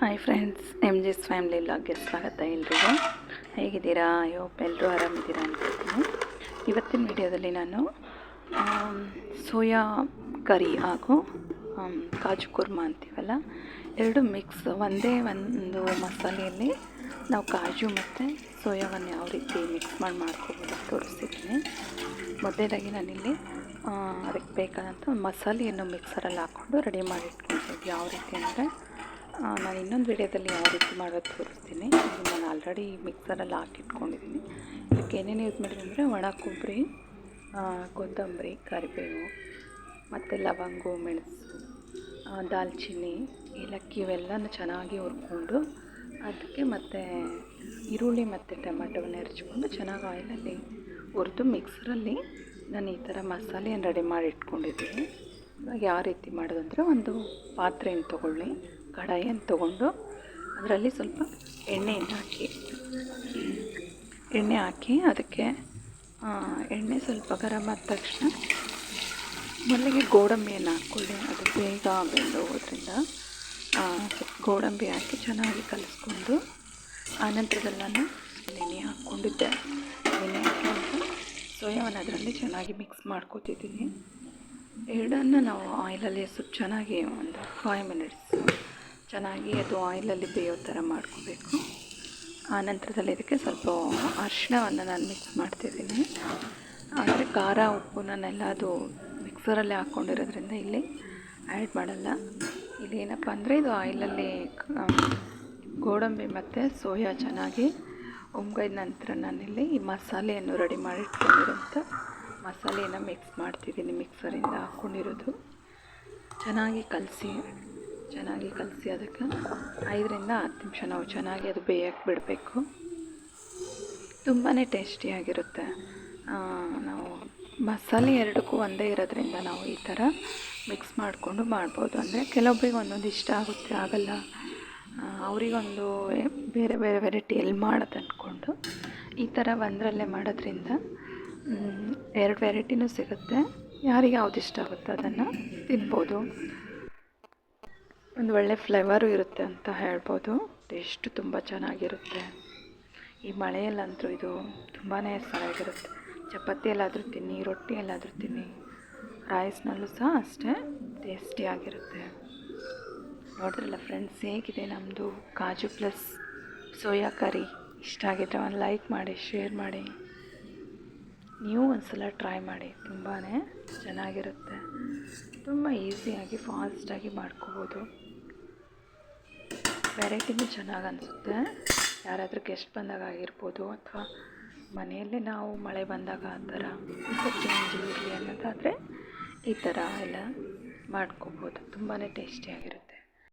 Hi friends M G's family ಲಾಗ್ಗೆ ಸ್ವಾಗತ ಎಲ್ರಿಗೂ. ಹೇಗಿದ್ದೀರಾ? ಅಯ್ಯೋ ಎಲ್ಲರೂ ಆರಾಮಿದ್ದೀರಾ ಅನ್ಕೊಳ್ತೀನಿ ಇವತ್ತಿನ ವಿಡಿಯೋದಲ್ಲಿ ನಾನು ಸೋಯಾ ಕರಿ ಹಾಗೂ ಕಾಜು ಕುರ್ಮಾ ಅಂತೀವಲ್ಲ, ಎರಡು ಮಿಕ್ಸ್ ಒಂದೇ ಒಂದು ಮಸಾಲೆಯಲ್ಲಿ ನಾವು ಕಾಜು ಮತ್ತು ಸೋಯಾವನ್ನು ಯಾವ ರೀತಿ ಮಿಕ್ಸ್ ಮಾಡಿ, ಮಾಡ್ಕೋಬೋದು ತೋರಿಸಿದ್ದೀನಿ ಮೊದಲೇದಾಗಿ ನಾನಿಲ್ಲಿ ಅದಕ್ಕೆ ಬೇಕಾದಂಥ ಮಸಾಲೆಯನ್ನು ಮಿಕ್ಸರಲ್ಲಿ ಹಾಕ್ಕೊಂಡು ರೆಡಿ ಮಾಡಿ ಯಾವ ರೀತಿ ಅಂದರೆ ನಾನು ಇನ್ನೊಂದು ವಿಡಿಯೋದಲ್ಲಿ ಯಾವ ರೀತಿ ಮಾಡೋದು ತೋರಿಸ್ತೀನಿ. ಇದು ನಾನು ಆಲ್ರೆಡಿ ಮಿಕ್ಸರಲ್ಲಿ ಹಾಕಿಟ್ಕೊಂಡಿದ್ದೀನಿ. ಇದಕ್ಕೆ ಏನೇನು ಯೂಸ್ ಮಾಡಿದೆ ಅಂದರೆ ಒಣ ಕೊಬ್ಬರಿ ಕೊತ್ತಂಬರಿ, ಕರಿಬೇವು, ಮತ್ತು ಲವಂಗ, ಮೆಣಸು ದಾಲ್ಚಿನ್ನಿ, ಏಲಕ್ಕಿ ಇವೆಲ್ಲನೂ ಚೆನ್ನಾಗಿ ಹುರ್ಕೊಂಡು ಅದಕ್ಕೆ ಮತ್ತು ಈರುಳ್ಳಿ ಮತ್ತು ಟೊಮೆಟೊವನ್ನು ಹೆರ್ಚ್ಕೊಂಡು ಚೆನ್ನಾಗಿ ಆಯಿಲಲ್ಲಿ ಹುರಿದು ಮಿಕ್ಸರಲ್ಲಿ ನಾನು ಈ ಥರ ಮಸಾಲೆಯನ್ನು ರೆಡಿ ಮಾಡಿ ಇಟ್ಕೊಂಡಿದ್ದೀನಿ ಇವಾಗ ಯಾವ ರೀತಿ ಮಾಡೋದಂದರೆ ಒಂದು ಪಾತ್ರೆಯನ್ನು ತೊಗೊಳ್ಳಿ. ಕಡಾಯಿಯನ್ನು ತೊಗೊಂಡು ಅದರಲ್ಲಿ ಸ್ವಲ್ಪ ಎಣ್ಣೆಯನ್ನು ಹಾಕಿ. ಎಣ್ಣೆ ಹಾಕಿ ಅದಕ್ಕೆ ಎಣ್ಣೆ ಸ್ವಲ್ಪ ಗರಂ ಆದ ತಕ್ಷಣ ಮಲ್ಲಿಗೆ ಗೋಡಂಬಿಯನ್ನು ಹಾಕ್ಕೊಳ್ಳಿ. ಅದು ಬೇಗ ಬೆಂದು ಹೋಗೋದ್ರಿಂದ ಗೋಡಂಬಿ ಹಾಕಿ ಚೆನ್ನಾಗಿ ಕಲಿಸ್ಕೊಂಡು ಆನಂತರದಲ್ಲ ನಾನು ನೆನೆ ಹಾಕ್ಕೊಂಡಿದ್ದೆ. ನೆನೆ ಹಾಕ್ಕೊಂಡು ಸೋಯಾವನ್ನು ಅದರಲ್ಲಿ ಚೆನ್ನಾಗಿ ಮಿಕ್ಸ್ ಮಾಡ್ಕೊತಿದ್ದೀನಿ. ಎರಡನ್ನು ನಾವು ಆಯಿಲಲ್ಲಿ ಸ್ವಲ್ಪ ಚೆನ್ನಾಗಿ ಒಂದು ಫೈವ್ ಮಿನಿಟ್ಸ್ ಚೆನ್ನಾಗಿ ಅದು ಆಯಿಲಲ್ಲಿ ಬೇಯೋ ಥರ ಮಾಡ್ಕೋಬೇಕು. ಆ ನಂತರದಲ್ಲಿ ಇದಕ್ಕೆ ಸ್ವಲ್ಪ ಅರಿಶಿಣವನ್ನು ನಾನು ಮಿಕ್ಸ್ ಮಾಡ್ತಿದ್ದೀನಿ. ಆದರೆ ಖಾರ ಉಪ್ಪು ನಾನೆಲ್ಲ ಅದು ಮಿಕ್ಸರಲ್ಲಿ ಹಾಕ್ಕೊಂಡಿರೋದ್ರಿಂದ ಇಲ್ಲಿ ಆ್ಯಡ್ ಮಾಡಲ್ಲ. ಇಲ್ಲಿ ಏನಪ್ಪ ಅಂದರೆ ಇದು ಆಯಿಲಲ್ಲಿ ಗೋಡಂಬಿ ಮತ್ತು ಸೋಯಾ ಚೆನ್ನಾಗಿ ಉಮ್ಗೈದ ನಂತರ ನಾನಿಲ್ಲಿ ಈ ಮಸಾಲೆಯನ್ನು ರೆಡಿ ಮಾಡಿ ಇಟ್ಕೊಂಡಿರೋಂಥ ಮಸಾಲೆಯನ್ನು ಮಿಕ್ಸ್ ಮಾಡ್ತಿದ್ದೀನಿ ಮಿಕ್ಸರಿಂದ ಹಾಕ್ಕೊಂಡಿರೋದು ಚೆನ್ನಾಗಿ ಕಲಸಿ ಚೆನ್ನಾಗಿ ಕಲಸಿ ಅದಕ್ಕೆ ಐದರಿಂದ ಹತ್ತು ನಿಮಿಷ. ನಾವು ಚೆನ್ನಾಗಿ ಅದು ಬೇಯಕ್ಕೆ ಬಿಡಬೇಕು. ತುಂಬಾ ಟೇಸ್ಟಿಯಾಗಿರುತ್ತೆ ನಾವು ಮಸಾಲೆ ಎರಡಕ್ಕೂ ಒಂದೇ ಇರೋದ್ರಿಂದ ನಾವು ಈ ಥರ ಮಿಕ್ಸ್ ಮಾಡಿಕೊಂಡು ಮಾಡ್ಬೋದು. ಅಂದರೆ ಕೆಲವೊಬ್ಬರಿಗೆ ಒಂದೊಂದು ಇಷ್ಟ ಆಗುತ್ತೆ, ಆಗಲ್ಲ. ಅವರಿಗೊಂದು ಬೇರೆ ಬೇರೆ ವೆರೈಟಿಯಲ್ಲಿ ಮಾಡೋದು ಅಂದ್ಕೊಂಡು ಈ ಥರ ಒಂದರಲ್ಲೇ ಮಾಡೋದ್ರಿಂದ ಎರಡು ವೆರೈಟಿನೂ ಸಿಗುತ್ತೆ. ಯಾರಿಗೆ ಯಾವ್ದು ಇಷ್ಟ ಆಗುತ್ತೋ ಅದನ್ನು ತಿನ್ಬೋದು. ಒಂದು ಒಳ್ಳೆ ಫ್ಲೇವರು ಇರುತ್ತೆ ಅಂತ ಹೇಳ್ಬೋದು. ಟೇಸ್ಟ್ ತುಂಬ ಚೆನ್ನಾಗಿರುತ್ತೆ. ಈ ಮಳೆಯಲ್ಲಂತೂ ಇದು ತುಂಬಾ ಚೆನ್ನಾಗಿರುತ್ತೆ ಚಪಾತಿಯಲ್ಲಾದರೂ ತಿನ್ನಿ ರೊಟ್ಟಿಯಲ್ಲಾದರೂ ತಿನ್ನಿ. ರೈಸ್ನಲ್ಲೂ ಸಹ ಅಷ್ಟೇ ಟೇಸ್ಟಿಯಾಗಿರುತ್ತೆ ನೋಡಿದ್ರಲ್ಲ ಫ್ರೆಂಡ್ಸ್ ಹೇಗಿದೆ ನಮ್ಮದು ಕಾಜು ಪ್ಲಸ್ ಸೋಯಾ ಕರಿ. ಇಷ್ಟ ಆಗಿದ್ದರೆ ಒಂದು ಲೈಕ್ ಮಾಡಿ ಶೇರ್ ಮಾಡಿ. ನೀವು ಒಂದು ಸಲ ಟ್ರೈ ಮಾಡಿ. ತುಂಬಾ ಚೆನ್ನಾಗಿರುತ್ತೆ. ತುಂಬ ಈಸಿಯಾಗಿ ಫಾಸ್ಟಾಗಿ ಮಾಡ್ಕೋಬೋದು. ವೆರೈಟಿನೂ ಚೆನ್ನಾಗಿ ಅನಿಸುತ್ತೆ. ಯಾರಾದರೂ ಗೆಸ್ಟ್ ಬಂದಾಗ ಆಗಿರ್ಬೋದು ಅಥವಾ ಮನೆಯಲ್ಲೇ ನಾವು ಮಳೆ ಬಂದಾಗ ಆ ಥರ ಚೇಂಜ್ ಇರಲಿ ಅನ್ನೋದಾದರೆ ಈ ಥರ ಎಲ್ಲ ಮಾಡ್ಕೋಬೋದು. ತುಂಬಾ ಟೇಸ್ಟಿಯಾಗಿರುತ್ತೆ